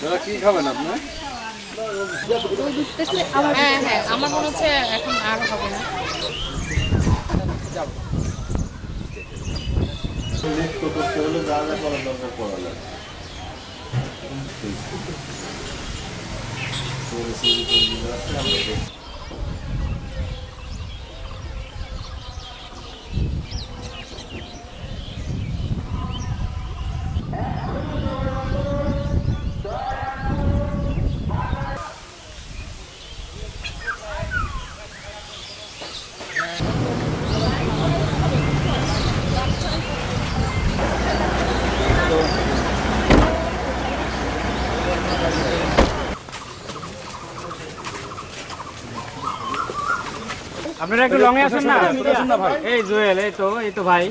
দাদা কি খাবেন আপনি? হ্যাঁ হ্যাঁ আমার মনে হচ্ছে এখন আর হবে না। নেক্সট করতে হলে যা যা করার দরকার করা যায় আপনারা একটু লঙে আসেন না? এই জুয়েল এই তো এই তো ভাই।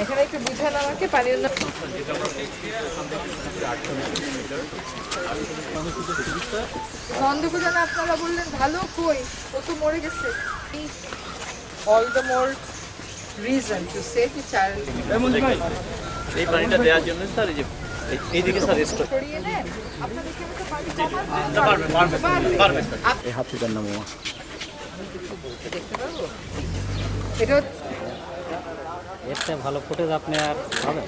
এখানে একটু বুঝান আমাকে পানির না গন্ধগুলো আপনারা বললেন ভালো কই ও তো মরে গেছে। All the more reason to save the child এই পানিটা দেওয়ার জন্য স্যার এই যে এইদিকে স্যার এই নাম এটা এর চেয়ে ভালো ফুটেজ আপনি আর পাবেন।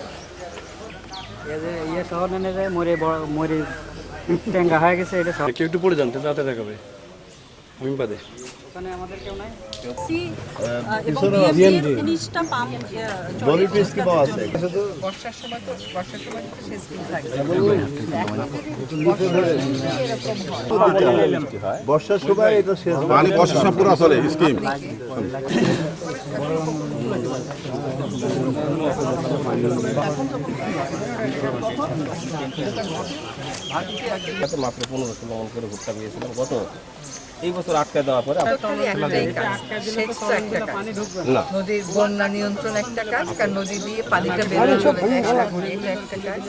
এই যে ইয়ে শহর নেনে যায় মরে বড় মরে টেঙ্গা হয়ে গেছে এটা একটু পড়ে জানতে তাতে দেখাবে। আমি বাদে ওখানে আমাদের কেউ নাই? বডি পিস কি পাওয়া আছে বর্ষার সময় তো বর্ষার সময় তো শেষ থাকে। বর্ষার সময় এটা শেষ পানি বর্ষা সব পুরো চলে স্কিম মাত্র পনেরো ষোলো মন করে ভুট্টা পেয়েছিলাম গত এই বছর আটকে দেওয়ার পরে নদীর বন্যা নিয়ন্ত্রণ একটা কাজ কারণ নদী দিয়ে পানিটা বেরোয় চলে যায় এটা একটা কাজ।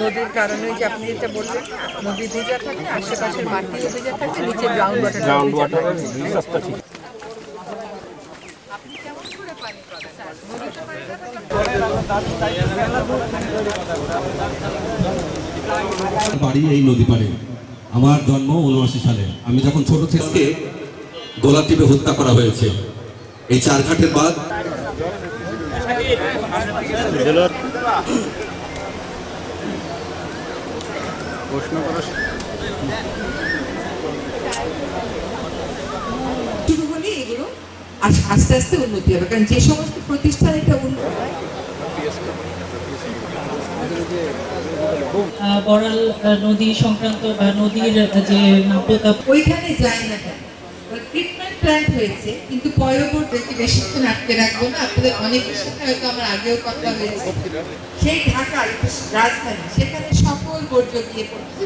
নদীর কারণে যে আপনি যেটা বললেন নদী ভেজা থাকে আশেপাশের মাটিও ভেজা থাকে নিচে গ্রাউন্ড ওয়াটার গ্রাউন্ড ওয়াটারের রিসার্চটা ঠিক। বাড়ি এই নদী পাড়ে। আমার জন্ম উনআশি সালে। আমি যখন ছোট থেকে গোলা টিপে হত্যা করা হয়েছে, এই চারঘাটের বাদ শুরু আস্তে আস্তে উন্নতি হবে, কারণ যে সমস্ত প্রতিষ্ঠান এটা উন্নত বড়াল নদী সংক্রান্ত বা নদীর যে নাব্যতা ওইখানে যায় না কেন? ট্রিটমেন্ট প্ল্যান হয়েছে, কিন্তু পরবর্তীতে বেশিক্ষণ আটকে রাখব না। আপনাদের অনেক সাথে হয়তো আমার আগেও কথা হয়েছে। সেই ঢাকার রাজধানী, সেখানে সকল বর্জ্য দিয়ে পড়ছে